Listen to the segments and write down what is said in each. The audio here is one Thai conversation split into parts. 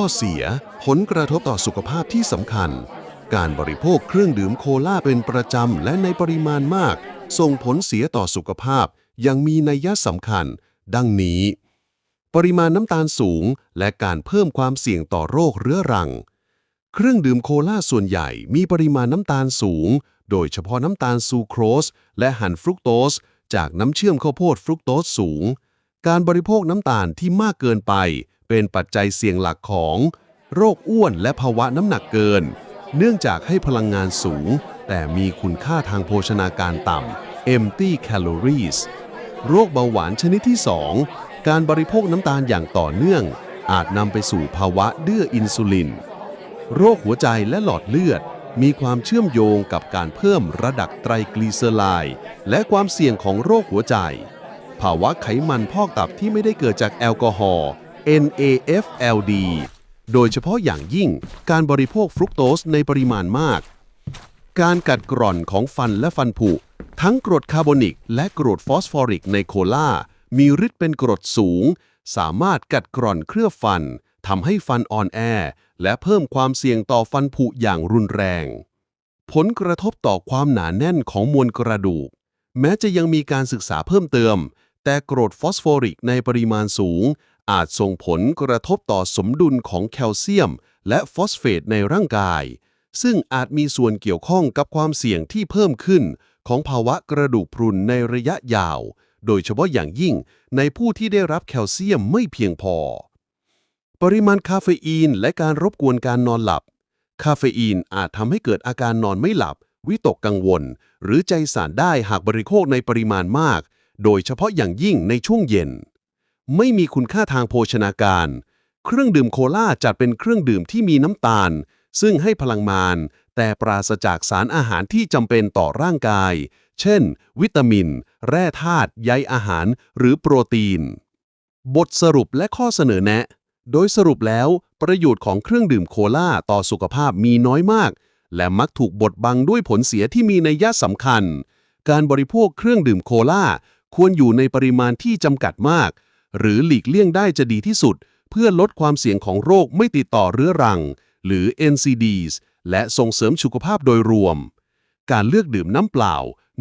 ข้อเสีย ผลกระทบต่อสุขภาพที่สำคัญ การบริโภคเครื่องดื่มโคลาเป็นประจำและในปริมาณมาก ส่งผลเสียต่อสุขภาพยังมีนัยยะสำคัญ ดังนี้ ปริมาณน้ำตาลสูง และการเพิ่มความเสี่ยงต่อโรคเรื้อรัง เครื่องดื่มโคลาส่วนใหญ่มีปริมาณน้ำตาลสูง โดยเฉพาะน้ำตาลซูโครส และหันฟรุกโตส จากน้ำเชื่อมข้าวโพดฟรุกโตสสูง การบริโภคน้ำตาลที่มากเกินไป เป็นปัจจัยเสี่ยงหลักของ โรคอ้วนและภาวะน้ำหนักเกิน เนื่องจากให้พลังงานสูง แต่มีคุณค่าทางโภชนาการต่ำ empty calories โรคเบาหวานชนิดที่ 2 การบริโภคน้ำตาลอย่างต่อเนื่อง อาจนำไปสู่ภาวะดื้ออินซูลิน โรคหัวใจและหลอดเลือด มีความเชื่อมโยงกับการเพิ่มระดับไตรกลีเซอไรด์และความเสี่ยงของโรคหัวใจ ภาวะไขมันพอกตับที่ไม่ได้เกิดจากแอลกอฮอล์ NAFLD โดยเฉพาะอย่างยิ่งการบริโภคฟรุกโตสในปริมาณมาก การกัดกร่อนของฟันและฟันผุ ทั้งกรดคาร์บอนิก และกรดฟอสฟอริกในโคลา มีฤทธิ์เป็นกรดสูง สามารถกัดกร่อนเคลือบฟันทำให้ฟันอ่อนแอ และเพิ่มความเสี่ยงต่อฟันผุอย่างรุนแรง ผลกระทบต่อความหนาแน่นของมวลกระดูก แม้จะยังมีการศึกษาเพิ่มเติม แต่กรดฟอสฟอริกในปริมาณสูง อาจส่งผลกระทบต่อสมดุลของแคลเซียม และฟอสเฟตในร่างกาย ซึ่งอาจมีส่วนเกี่ยวข้องกับความเสี่ยงที่เพิ่มขึ้น ของภาวะกระดูกพรุนในระยะยาว โดยเฉพาะอย่างยิ่งในผู้ที่ได้รับแคลเซียมไม่เพียงพอ ปริมาณคาเฟอีนและการรบกวนการนอนหลับ คาเฟอีนอาจทำให้เกิดอาการนอนไม่หลับ วิตกกังวล หรือใจสั่นได้หากบริโภคในปริมาณมาก โดยเฉพาะอย่างยิ่งในช่วงเย็น ไม่มีคุณค่าทางโภชนาการ เครื่องดื่มโคลาจัดเป็นเครื่องดื่มที่มีน้ำตาล ซึ่งให้พลังงาน แต่ปราศจากสารอาหารที่จำเป็นต่อร่างกาย เช่น วิตามิน แร่ธาตุใยอาหาร หรือโปรตีน บทสรุปและข้อเสนอแนะ โดยสรุปแล้ว ประโยชน์ของเครื่องดื่มโคลาต่อสุขภาพมีน้อยมาก และมักถูกบดบังด้วยผลเสียที่มีในยยะสำคัญ การบริโภคเครื่องดื่มโคลาควรอยู่ในปริมาณที่จำกัดมาก หรือหลีกเลี่ยงได้จะดีที่สุด เพื่อลดความเสี่ยงของโรคไม่ติดต่อเรื้อรัง หรือ NCDs และส่งเสริมสุขภาพโดยรวม การเลือกดื่มน้ำเปล่า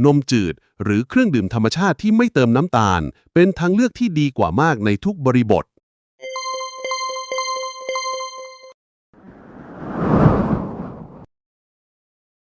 นมจืด หรือเครื่องดื่มธรรมชาติที่ไม่เติมน้ำตาล เป็นทางเลือกที่ดีกว่ามากในทุกบริบท